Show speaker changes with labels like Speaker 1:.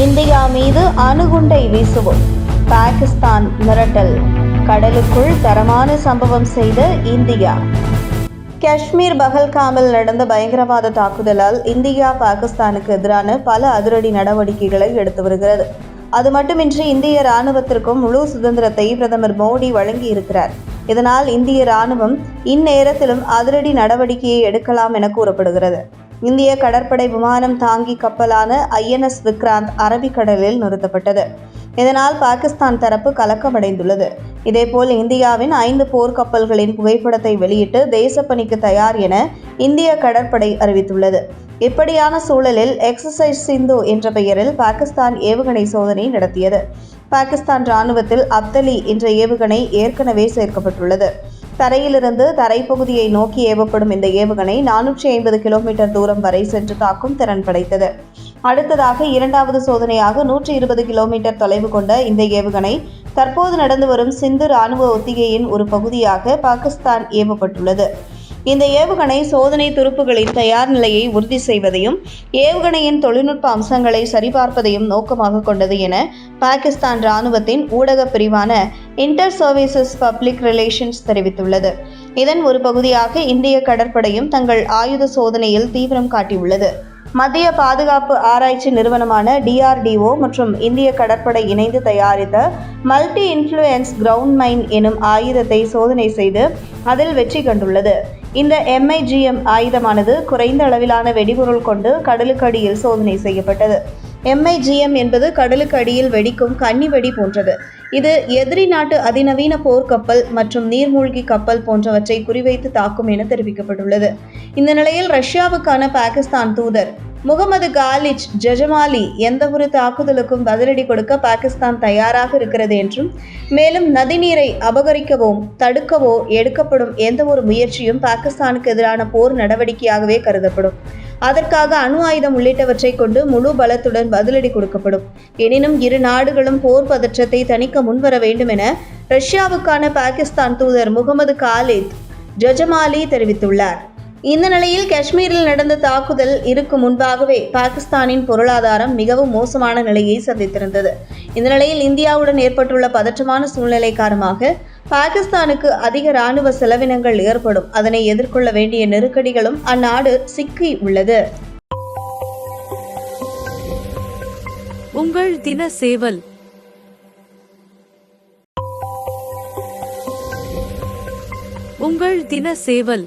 Speaker 1: India மீது அணுகுண்டை வீசுவோம். பாகிஸ்தான் மிரட்டல். கடலுக்குள் தரமான சம்பவம் செய்த இந்தியா. காஷ்மீர் பகல்காமில் நடந்த பயங்கரவாத தாக்குதலால் இந்தியா பாகிஸ்தானுக்கு எதிரான பல அதிரடி நடவடிக்கைகளை எடுத்து வருகிறது. அது மட்டுமின்றி இந்திய ராணுவத்திற்கும் முழு சுதந்திரத்தை பிரதமர் மோடி வழங்கியிருக்கிறார். இதனால் இந்திய ராணுவம் இந்நேரத்திலும் அதிரடி நடவடிக்கையை எடுக்கலாம் என கூறப்படுகிறது. இந்திய கடற்படை விமானம் தாங்கி கப்பலான ஐஎன்எஸ் விக்ராந்த் அரபிக்கடலில் நிறுத்தப்பட்டது. இதனால் பாகிஸ்தான் தரப்பு கலக்கமடைந்துள்ளது. இதேபோல் இந்தியாவின் ஐந்து போர்க்கப்பல்களின் புகைப்படத்தை வெளியிட்டு தேசப்பணிக்கு தயார் என இந்திய கடற்படை அறிவித்துள்ளது. இப்படியான சூழலில் எக்ஸசைஸ் சிந்து என்ற பெயரில் பாகிஸ்தான் ஏவுகணை சோதனை நடத்தியது. பாகிஸ்தான் ராணுவத்தில் அப்தலி என்ற ஏவுகணை ஏற்கனவே சேர்க்கப்பட்டுள்ளது. தரையிலிருந்து தரைப்பகுதியை நோக்கி ஏவப்படும் இந்த ஏவுகணை நானூற்றி ஐம்பது கிலோமீட்டர் தூரம் வரை சென்று தாக்கும் திறன் படைத்தது. அடுத்ததாக இரண்டாவது சோதனையாக நூற்றி இருபது கிலோமீட்டர் தொலைவு கொண்ட இந்த ஏவுகணை தற்போது நடந்து வரும் சிந்து ராணுவ ஒத்திகையின் ஒரு பகுதியாக பாகிஸ்தான் ஏவப்பட்டுள்ளது. இந்த ஏவுகணை சோதனை துருப்புகளின் தயார் நிலையை உறுதி செய்வதையும் ஏவுகணையின் தொழில்நுட்ப அம்சங்களை சரிபார்ப்பதையும் நோக்கமாக கொண்டது என பாகிஸ்தான் ராணுவத்தின் ஊடக பிரிவான இன்டர் சர்வீசஸ் பப்ளிக் ரிலேஷன்ஸ் தெரிவித்துள்ளது. இதன் ஒரு பகுதியாக இந்திய கடற்படையும் தங்கள் ஆயுத சோதனையில் தீவிரம் காட்டியுள்ளது. மத்திய பாதுகாப்பு ஆராய்ச்சி நிறுவனமான டிஆர்டிஓ மற்றும் இந்திய கடற்படை இணைந்து தயாரித்த மல்டி இன்ஃப்ளூயன்ஸ் கிரவுண்ட் மைன் எனும் ஆயுதத்தை சோதனை செய்து அதில் வெற்றி கண்டுள்ளது. இந்த எம்ஐஜிஎம் ஆயுதமானது குறைந்த அளவிலான வெடிபொருள் கொண்டு கடலுக்கு அடியில் சோதனை செய்யப்பட்டது. எம்ஐஜிஎம் என்பது கடலுக்கு அடியில் வெடிக்கும் கன்னி வெடி போன்றது. இது எதிரி நாட்டு அதிநவீன போர்க்கப்பல் மற்றும் நீர்மூழ்கி கப்பல் போன்றவற்றை குறிவைத்து தாக்கும் என தெரிவிக்கப்பட்டுள்ளது. இந்த நிலையில் ரஷ்யாவுக்கான பாகிஸ்தான் தூதர் முகமது காலிச் ஜஜமாலி ஒரு தாக்குதலுக்கும் பதிலடி கொடுக்க பாகிஸ்தான் தயாராக இருக்கிறது என்றும் மேலும் நதிநீரை அபகரிக்கவோ தடுக்கவோ எடுக்கப்படும் எந்த ஒரு முயற்சியும் பாகிஸ்தானுக்கு எதிரான போர் நடவடிக்கையாகவே கருதப்படும். அதற்காக அணு ஆயுதம் உள்ளிட்டவற்றை கொண்டு முழு பலத்துடன் பதிலடி கொடுக்கப்படும். எனினும் இரு நாடுகளும் போர் பதற்றத்தை தணிக்க முன்வர வேண்டும் என ரஷ்யாவுக்கான பாகிஸ்தான் தூதர் முகமது காலித் ஜஜமாலி தெரிவித்துள்ளார். இந்த நிலையில் காஷ்மீரில் நடந்த தாக்குதல் இருக்கும் முன்பாகவே பாகிஸ்தானின் பொருளாதாரம் மிகவும் மோசமான நிலையை சந்தித்திருந்தது. இந்த நிலையில் இந்தியாவுடன் ஏற்பட்டுள்ள பதற்றமான சூழ்நிலை காரணமாக பாகிஸ்தானுக்கு அதிக ராணுவ செலவினங்கள் ஏற்படும். அதனை எதிர்கொள்ள வேண்டிய நெருக்கடிகளும் அந்நாடு சிக்கி உள்ளது.
Speaker 2: உங்கள் தின சேவல். உங்கள் தின சேவல்.